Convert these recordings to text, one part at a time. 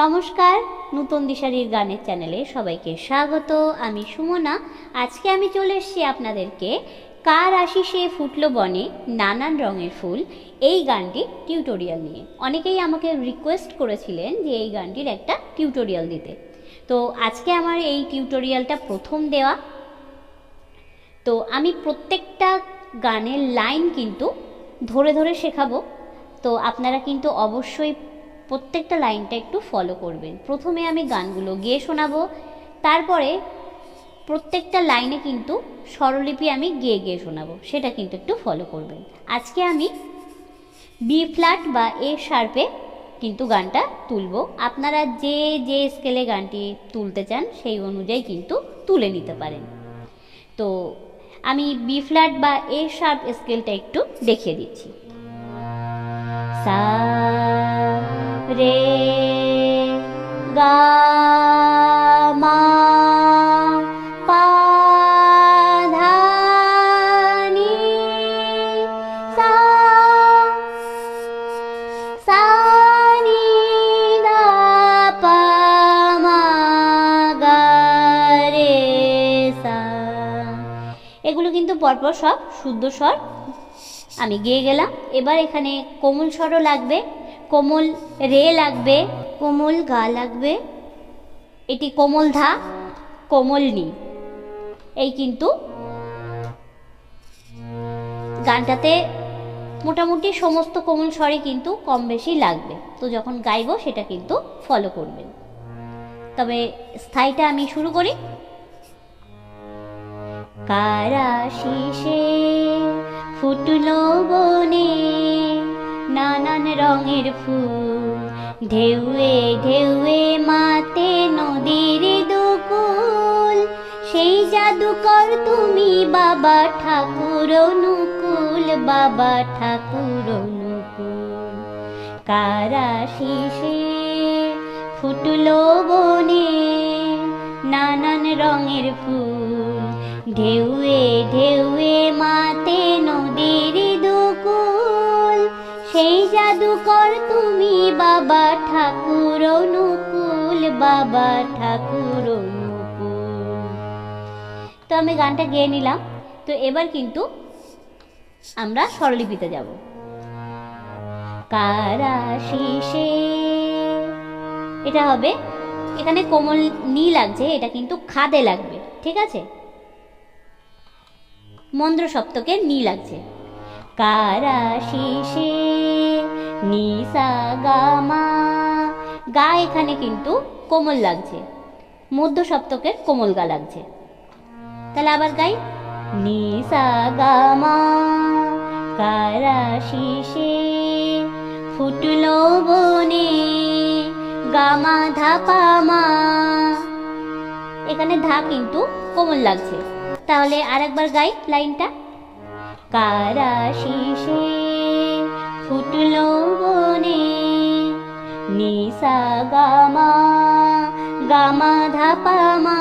নমস্কার, নূতন দিশারির গানের চ্যানেলে সবাইকে স্বাগত, আমি সুমনা। আজকে আমি চলে এসেছি আপনাদেরকে কার আশিসে ফুটলো বনে নানান রঙের ফুল, এই গানটির টিউটোরিয়াল নিয়ে। অনেকেই আমাকে রিকোয়েস্ট করেছিলেন যে এই গানটির একটা টিউটোরিয়াল দিতে। তো আজকে আমার এই টিউটোরিয়ালটা প্রথম দেওয়া। তো আমি প্রত্যেকটা গানের লাইন কিন্তু ধরে ধরে শেখাবো। তো আপনারা কিন্তু অবশ্যই প্রত্যেকটা লাইনটা একটু ফলো করবেন। প্রথমে আমি গানগুলো গেয়ে শোনাবো, তারপরে প্রত্যেকটা লাইনে কিন্তু স্বরলিপি আমি গেয়ে গেয়ে শোনাবো, সেটা কিন্তু একটু ফলো করবেন। আজকে আমি বি ফ্ল্যাট বা এ শার্পে কিন্তু গানটা তুলব। আপনারা যে যে স্কেলে গানটি তুলতে চান, সেই অনুযায়ী কিন্তু তুলে নিতে পারেন। তো আমি বি ফ্ল্যাট বা এ শার্প স্কেলটা একটু দেখিয়ে দিচ্ছি। সা রে গা মা এগুলো কিন্তু পরপর সব শুদ্ধ স্বর। আমি গেয়ে গেলাম। এবার এখানে কোমল স্বরও লাগবে। কোমল রে লাগবে, কোমল গা লাগবে। এটি কোমল ধা, কোমল নি। এই কিন্তু গানটাতে মোটামুটি সমস্ত কোমল স্বরে কিন্তু কম বেশি লাগবে। তো যখন গাইবো, সেটা কিন্তু ফলো করবেন। তবে স্থায়ীটা আমি শুরু করি। কারা শীষে ফুটলো বনে রঙের ফুল। ঢেউয়ে ঢেউয়ে মাতে নদীর দুকুল। সেই জাদুকর তুমি বাবা ঠাকুর অনুকূল, বাবা ঠাকুর অনুকূল। কারা শীষে ফুটলো বনে নানান রঙের ফুল। ঢেউয়ে ঢেউয়ে মাতে নদীর সেই জাদুকর তুমি বাবা ঠাকুর অনুকূল, বাবা ঠাকুর অনুকূল। তো আমি গানটা গেয়ে নিলাম। তো এবার কিন্তু আমরা স্বরলিপিতে যাব। কারা শীষে? এটা হবে, এখানে কোমল নি লাগছে, এটা কিন্তু খাদে লাগবে, ঠিক আছে? মন্দ্র সপ্তকে নি লাগছে। কারা শীষে নিসা গামা গা এখানে কিন্তু কোমল লাগছে। মধ্য সপ্তকের কোমল গা লাগছে। তাহলে আবার গাই। নিসা গামা কারা শীষে ফুটলো বনে গামা ধাপা মা। এখানে ধা কিন্তু কোমল লাগছে। তাহলে আরেকবার গাই লাইনটা। কারা শীষে ফুটলো বনে, নিসা গামা গামা ধাপামা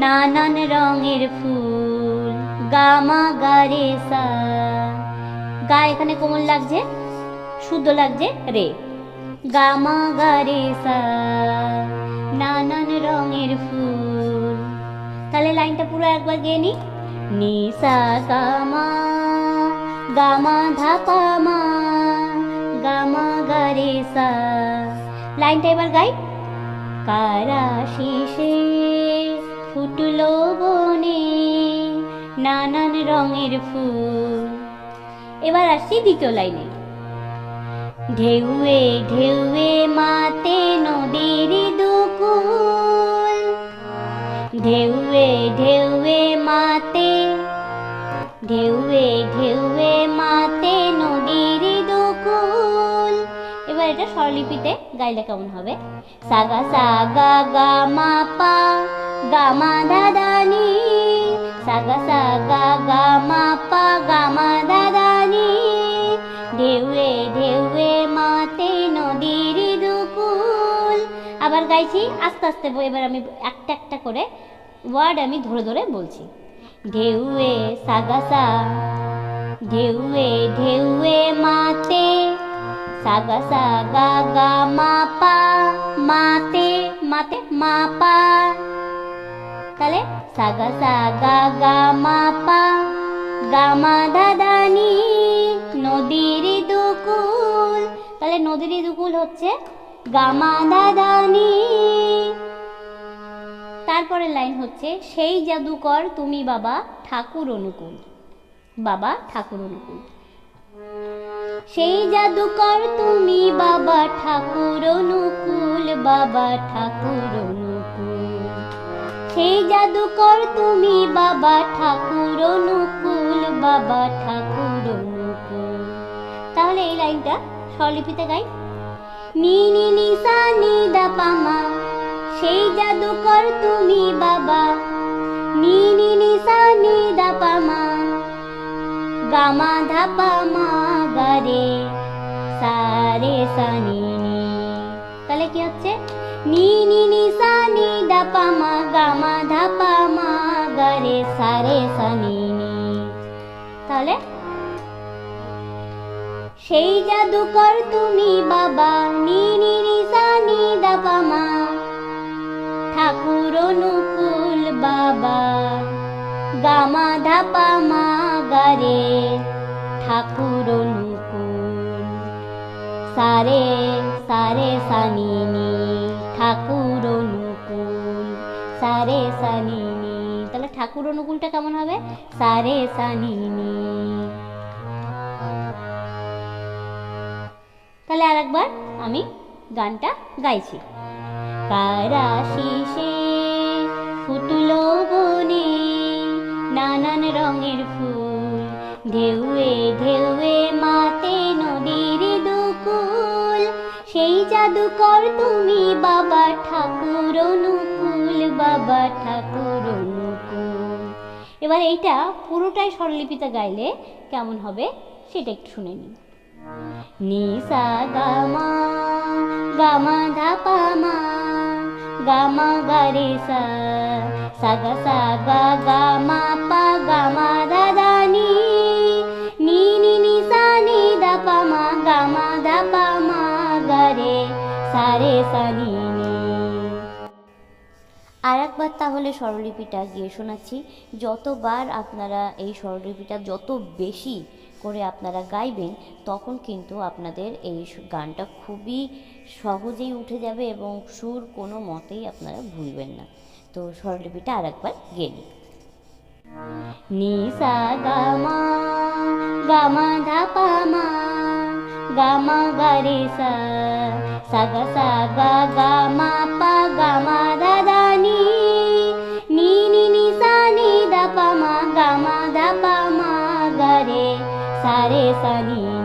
নানান রঙের ফুল, গামা গারে গা এখানে কোমল লাগছে, শুদ্ধ লাগছে রে। গামা গারে নানান রঙের ফুল। তাহলে লাইনটা পুরো একবার গিয়ে নি নিসা গামা গামা ধাপা মা গামা গারে সা লাইনটা এবার গাই কারা শীষে ফুটলো বনে নানান রঙের ফুল এবার আসছি দ্বিতীয় লাইনে। ঢেউয়ে ঢেউয়ে মাতে নদীর দুকুল। ঢেউয়ে ঢেউয়ে মাতে। ঢেউয়ে ঢেউয়ে মাতে নদীর দুকুল। এবার এটা স্বরলিপিতে গাইলে কেমন হবে? সাগা সাগা, গা, মা, পা, গা, মা দাদানি সাগা সাগা, গা, মা, পা, গা, মা দাদানি ঢেউয়ে ঢেউয়ে মাতে নদীর দুকুল। আবার গাইছি আস্তে আস্তে, এবার আমি একটা একটা করে ওয়ার্ড আমি ধরে ধরে বলছি। ঢেউয়ে সাগাসা ঢেউয়ে ঢেউয়ে মাতে সাগাসা সাগা গা মা পা, মাতে মাতে মা পা। তাহলে সাগাসা সাগা গা মা পা, গা মা দাদা নি, নদীর দুকুল। তাহলে নদীর দুকুল হচ্ছে গামা দাদা নি তারপরের লাইন হচ্ছে, সেই জাদুকর তুমি বাবা ঠাকুর অনুকূল। বাবা ঠাকুর অনুকূল। সেই জাদুকর তুমি বাবা ঠাকুর অনুকূল, বাবা ঠাকুর সেই জাদুকর তুমি বাবা ঠাকুর অনুকূল, বাবা ঠাকুর অনুকূল। তাহলে এই লাইনটা স্বরলিপিতে গাই। নি নি নি সা নি দা পামা সেই জাদুকর তুমি বাবা। নি নি নি, সা, নি, দা পামা গামা ধা পামা গারে সারে সা নি নি। তাহলে কি হচ্ছে? নি নি নি, সা, নি, দা পামা গামা ধা পামা গারে সারে সা নি নি। তাহলে? সেই জাদুকর তুমি বাবা। নি নি নি, সা, নি, দা পামা ঠাকুর অনুকূল বাবা, গামা ধাপা মা গারে ঠাকুর অনুকূল সারে সারে সানিনি ঠাকুর অনুকূল সারে সানিনি, তাহলে ঠাকুর অনুকূলটা কেমন হবে? সারে সানিনি। তাহলে আরেকবার আমি গানটা গাইছি। কারা শীষে ফুটলো বনে নানান রঙের ফুল, ঢেউয়ে ঢেউয়ে মাতে নদীর দুকুল। সেই জাদুকর তুমি বাবা ঠাকুর অনুকূল, বাবা ঠাকুর অনুকূল। এবার এইটা পুরোটাই স্বরলিপিতে গাইলে কেমন হবে সেটা একটু শুনে নিন নিসা গামা গামা ধাপা মা গামা গারে সা সাগা সাগা গামা পা গামা দাদা নি নি নি নি সা নি দাপা মা গামা দাপা মা গারে সারে সা নি নি আর একবার তাহলে স্বরলিপিটা গিয়ে শোনাচ্ছি। যতবার আপনারা এই স্বরলিপিটা যত বেশি করে আপনারা গাইবেন, তখন কিন্তু আপনাদের এই গানটা খুবই সহজেই উঠে যাবে এবং সুর কোনো মতেই আপনারা ভুলবেন না। তো স্বরলিপিটা আর একবার গেয়ে নিই নি সা গামা গামা ধাপা মা, গামা গারে সা, সাগা সাগা গামা পা, গামা দাদা নি নি নি নি সা নি দা পা মা, গামা দা পা মা, গারে সারে সা, নি।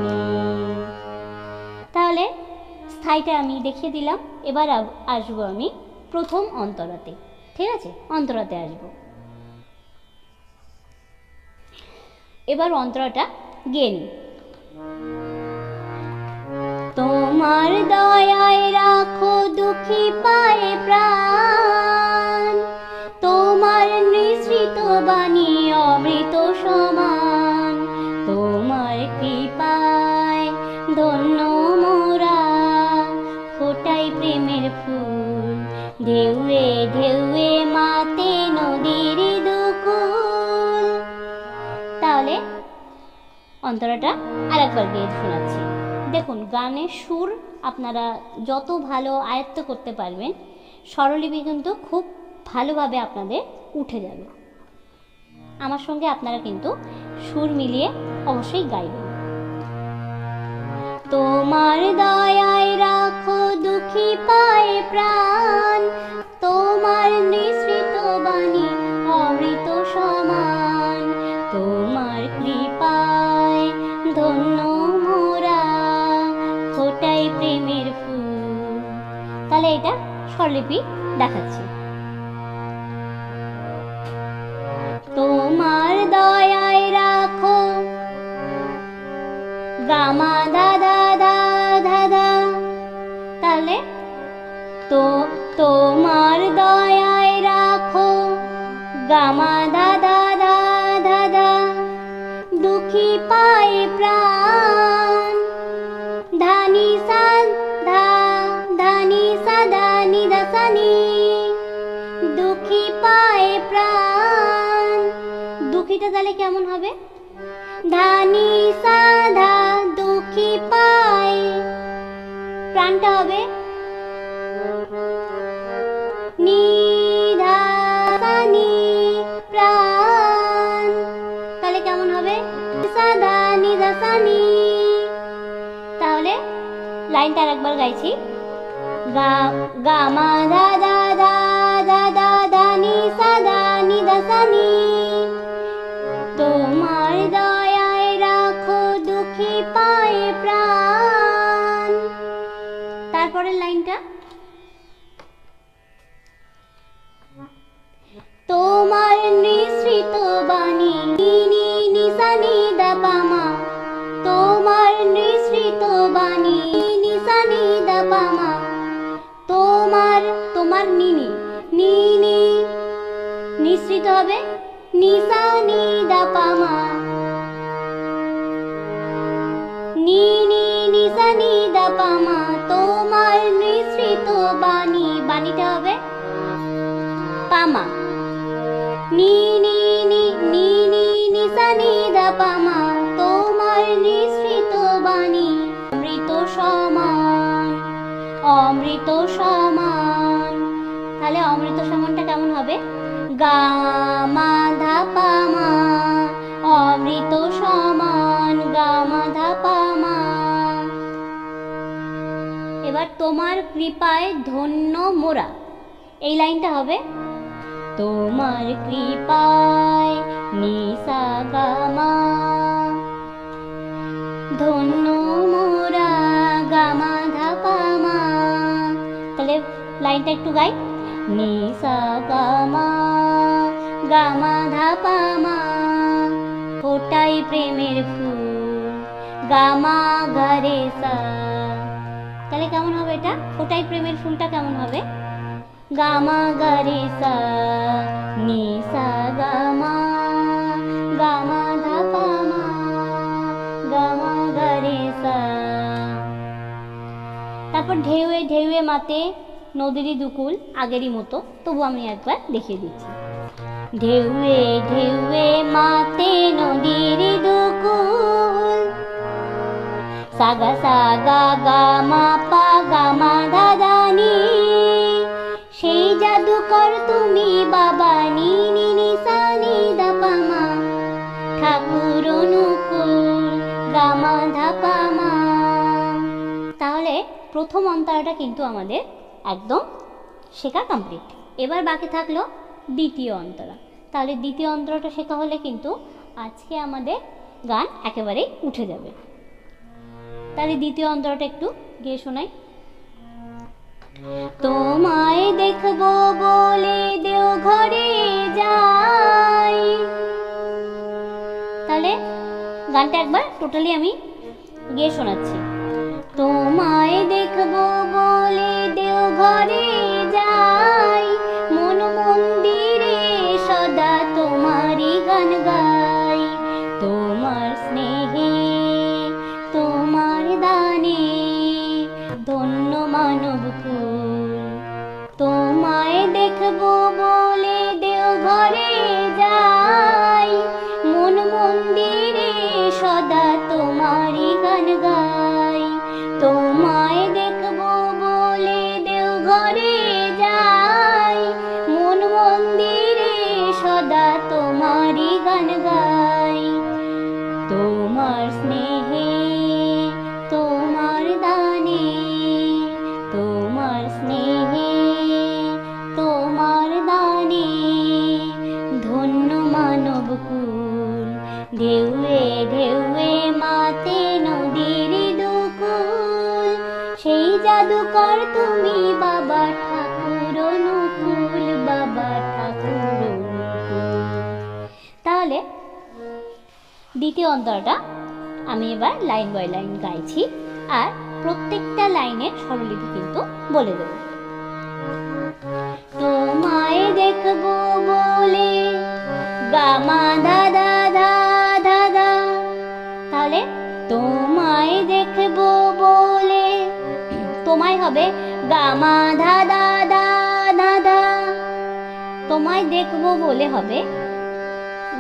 স্থায়ীটা আমি দেখিয়ে দিলাম, এবার আসব আমি প্রথম অন্তরাতে। ঠিক আছে? অন্তরাতে আসব। এবার অন্তরাটা গেয়ে নিই। তোমার দয়ায় রাখো দুঃখী পায়ে প্রাণ। তোমার নিঃসৃত বাণী অমৃত সমান। ঢেউয়ে ঢেউয়ে মাতে নদীর দুকুল। তাহলে অন্তরাটা আরেকবার গিয়ে শোনাচ্ছি। দেখুন, গানের সুর আপনারা যত ভালো আয়ত্ত করতে পারবেন, স্বরলিপি কিন্তু খুব ভালোভাবে আপনাদের উঠে যাবে। আমার সঙ্গে আপনারা কিন্তু সুর মিলিয়ে অবশ্যই গাইবেন। তোমার দয়ায় রাখো দুঃখী পায়ে প্রাণ। তোমার নিঃসৃত বাণী অমৃত সমান। তোমার কৃপায় ধন্য মোরা। ফোটাই প্রেমের ফুল। তাহলে এটা স্বরলিপি দেখাচ্ছি। তোমার দয়ায় রাখো। গামা দাদা তো তোমার দয়ায় রাখো। গামা দাদা দাদা দা দুঃখী পায় প্রাণ। ধানি সাধা ধানি সাদা নিদাসানি। দুঃখী পায় প্রাণ। দুঃখীটা তাহলে কেমন হবে? ধানি সাধা, দুঃখী পায়। প্রাণটা হবে লাইনটা আরেকবার গাইছি। গা গা, মা ধা ধা ধা ধা ধা ধা নি সাদা নিদাসানি তোমার দয়ায় রাখো দুঃখী পায়ে প্রাণ। তারপরের লাইনটা। তোমার নিঃসৃত বাণী নিনি নিসানি দাপামা তোমার নিঃসৃত বাণী নিসানি দাপামা তোমার তোমার নিনি নিনি। নিঃসৃত হবে নিসানি দাপামা নিনি নিসানি দাপামা তোমার নিঃসৃত বাণী, বাণীটা হবে পামা নি নি নি নি নি নি নি দা সমান। তাহলে অমৃত সমানটা কেমন হবে? গা, মা মা। অমৃত সমান, গা, মা মা। এবার তোমার কৃপায় ধন্য মোরা। এই লাইনটা হবে, তোমার কৃপায় নিসা গামা ধন্য মোরা। লাইনটা একটু গাই। নিসা গামা গামা ধাপামা ফোটাই প্রেমের ফুল। গামা গারে তাহলে কেমন হবে এটা? ফোটাই প্রেমের ফুলটা কেমন হবে? গামা গারে সা, নি গামা গামা ধা মা গামা গারে তারপর ঢেউয়ে ঢেউয়ে মাতে নদীরই দুকুল, আগেরই মতো। তবু আমি একবার দেখিয়ে দিচ্ছি। ঢেউয়ে ঢেউয়ে মাতে নদীরই দুকুল। সাগা সাগা গামা পা গামা দাদানি সেই জাদুকর তুমি বাবা, নি নি নি মা। ঠাকুর অনুকূল গামা ধা, পা, মা। তাহলে প্রথম অন্তরাটা কিন্তু আমাদের একদম শেখা কমপ্লিট এবার বাকি থাকল দ্বিতীয় অন্তরা। তাহলে দ্বিতীয় অন্তরাটা শেখা হলে কিন্তু আজকে আমাদের গান একেবারেই উঠে যাবে। তাহলে দ্বিতীয় অন্তরাটা একটু গিয়ে শোনাই। তোমায় দেখব বলে দেও ঘরে যাই। তাহলে গানটা একবার টোটালি আমি গিয়ে শোনাচ্ছি। তোমায় দেখব বলে দেও ঘরে যাই। মন মন্দিরে সদা তোমারই গান গাই। তোমার স্নেহে, তোমার দানে ধন্য মানব তোমায় দেখব দ্বিতীয় অন্তরটা আমি এবার লাইন বাই লাইন গাইছি আর প্রত্যেকটা লাইনের স্বরলিপি কিন্তু বলে দেব। তোমায় দেখব বলে গামা দাদা, দা দাদা তাহলে তোমায় দেখব বলে, তোমায় হবে গামা দাদা, দা দাদা তোমায় দেখব বলে হবে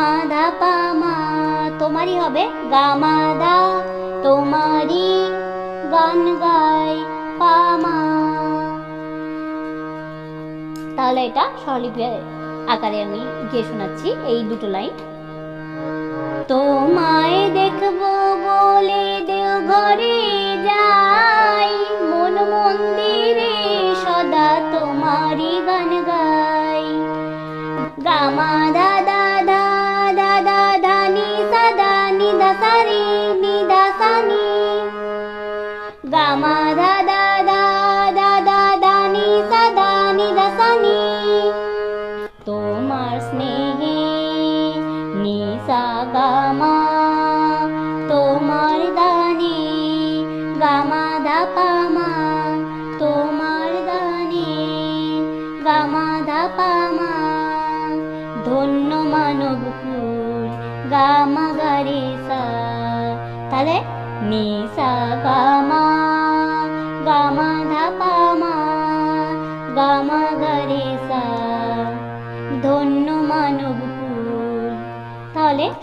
গামা দা পা মা তোমারই হবে গামা দা তোমারি গান গাই পা মা তাহলে এটা স্বরলিপি আকারে আমি গিয়ে শোনাচ্ছি এই দুটো লাইন। তোমায় দেখব বলে দেও ঘরে যাই, মন মন্দিরে সদা তোমারই গান গাই। গামা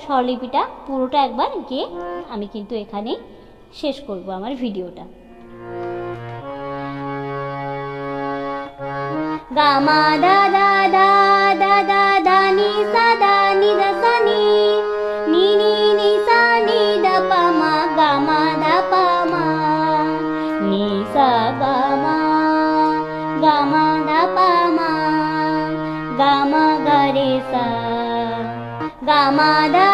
স্বরলিপিটা পুরোটা একবার গিয়ে আমি কিন্তু এখানে শেষ করব আমার ভিডিওটা। গামা দাদা দা দাদা দানি সাদা নি দসানি নি নি নি সা নি দা পা মা, গামা দা পা মা, নি সা গামা গামা দা পা মা, গামা গরে সা, গামা দা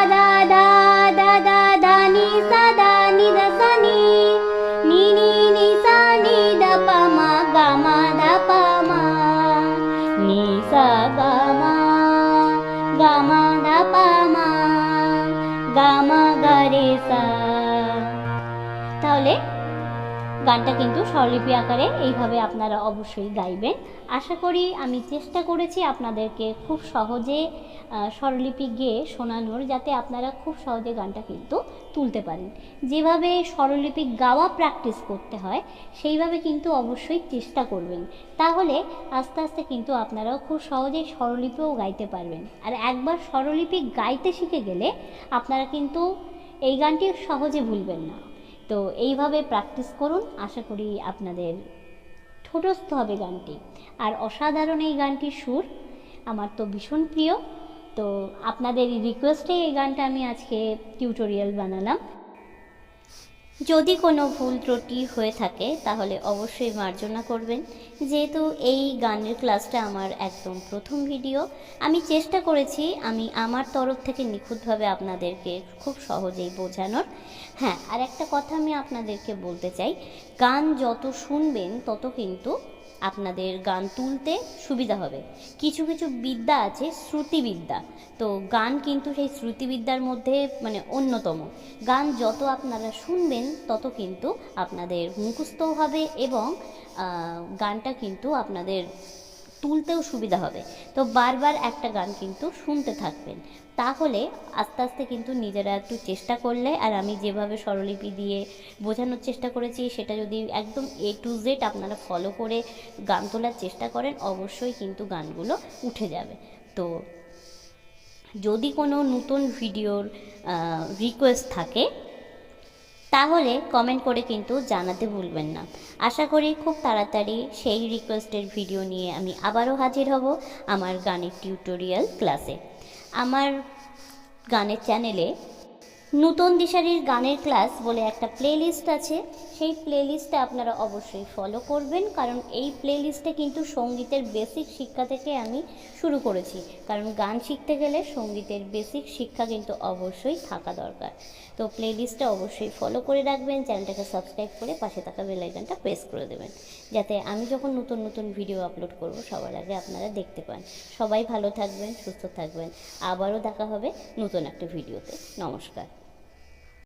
গানটা কিন্তু স্বরলিপি আকারে এইভাবে আপনারা অবশ্যই গাইবেন। আশা করি আমি চেষ্টা করেছি আপনাদেরকে খুব সহজে স্বরলিপি গেয়ে শোনানোর যাতে আপনারা খুব সহজে গানটা কিন্তু তুলতে পারেন। যেভাবে স্বরলিপি গাওয়া প্র্যাকটিস করতে হয়, সেইভাবে কিন্তু অবশ্যই চেষ্টা করবেন। তাহলে আস্তে আস্তে কিন্তু আপনারাও খুব সহজেই স্বরলিপিও গাইতে পারবেন। আর একবার স্বরলিপি গাইতে শিখে গেলে আপনারা কিন্তু এই গানটি সহজে ভুলবেন না। তো এইভাবে প্র্যাকটিস করুন, আশা করি আপনাদের ঠোঁটস্থ হবে গানটি। আর অসাধারণ এই গানটির সুর আমার তো ভীষণ প্রিয়। তো আপনাদের রিকোয়েস্টে এই গানটা আমি আজকে টিউটোরিয়াল বানালাম। যদি কোনো ভুল ত্রুটি হয়ে থাকে, তাহলে অবশ্যই মার্জনা করবেন। যেহেতু এই গানের ক্লাসটা আমার একদম প্রথম ভিডিও, আমি চেষ্টা করেছি, আমি আমার তরফ থেকে নিখুঁতভাবে আপনাদেরকে খুব সহজেই বোঝানোর। হ্যাঁ আর একটা কথা আমি আপনাদেরকে বলতে চাই, গান যত শুনবেন, তত কিন্তু আপনাদের গান তুলতে সুবিধা হবে। কিছু কিছু বিদ্যা আছে, শ্রুতিবিদ্যা। তো গান কিন্তু সেই শ্রুতিবিদ্যার মধ্যে মানে অন্যতম। গান যত আপনারা শুনবেন, তত কিন্তু আপনাদের মুখস্থও হবে এবং গানটা কিন্তু আপনাদের তুলতেও সুবিধা হবে। তো বারবার একটা গান কিন্তু শুনতে থাকবেন। তাহলে আস্তে আস্তে কিন্তু নিজেরা একটু চেষ্টা করলে, আর আমি যেভাবে স্বরলিপি দিয়ে বোঝানোর চেষ্টা করেছি, সেটা যদি একদম এ টু জেড আপনারা ফলো করে গান তোলার চেষ্টা করেন, অবশ্যই কিন্তু গানগুলো উঠে যাবে। তো যদি কোনো নতুন ভিডিওর রিকোয়েস্ট থাকে তাহলে কমেন্ট করে কিন্তু জানাতে ভুলবেন না। আশা করি খুব তাড়াতাড়ি সেই রিকোয়েস্টের ভিডিও নিয়ে আমি আবারও হাজির হব আমার গানের টিউটোরিয়াল ক্লাসে আমার গানের চ্যানেলে নূতন দিশারির গানের ক্লাস বলে একটা প্লেলিস্ট আছে। সেই প্লেলিস্টে আপনারা অবশ্যই ফলো করবেন, কারণ এই প্লেলিস্টে কিন্তু সঙ্গীতের বেসিক শিক্ষা থেকে আমি শুরু করেছি। কারণ গান শিখতে গেলে সঙ্গীতের বেসিক শিক্ষা কিন্তু অবশ্যই থাকা দরকার। তো প্লেলিস্টটা অবশ্যই ফলো করে রাখবেন, চ্যানেলটাকে সাবস্ক্রাইব করে পাশে থাকা বেল আইকনটা প্রেস করে দেবেন। যাতে আমি যখন নতুন নতুন ভিডিও আপলোড করব, সবার আগে আপনারা দেখতে পান। সবাই ভালো থাকবেন, সুস্থ থাকবেন। আবারও দেখা হবে নতুন একটা ভিডিওতে নমস্কার।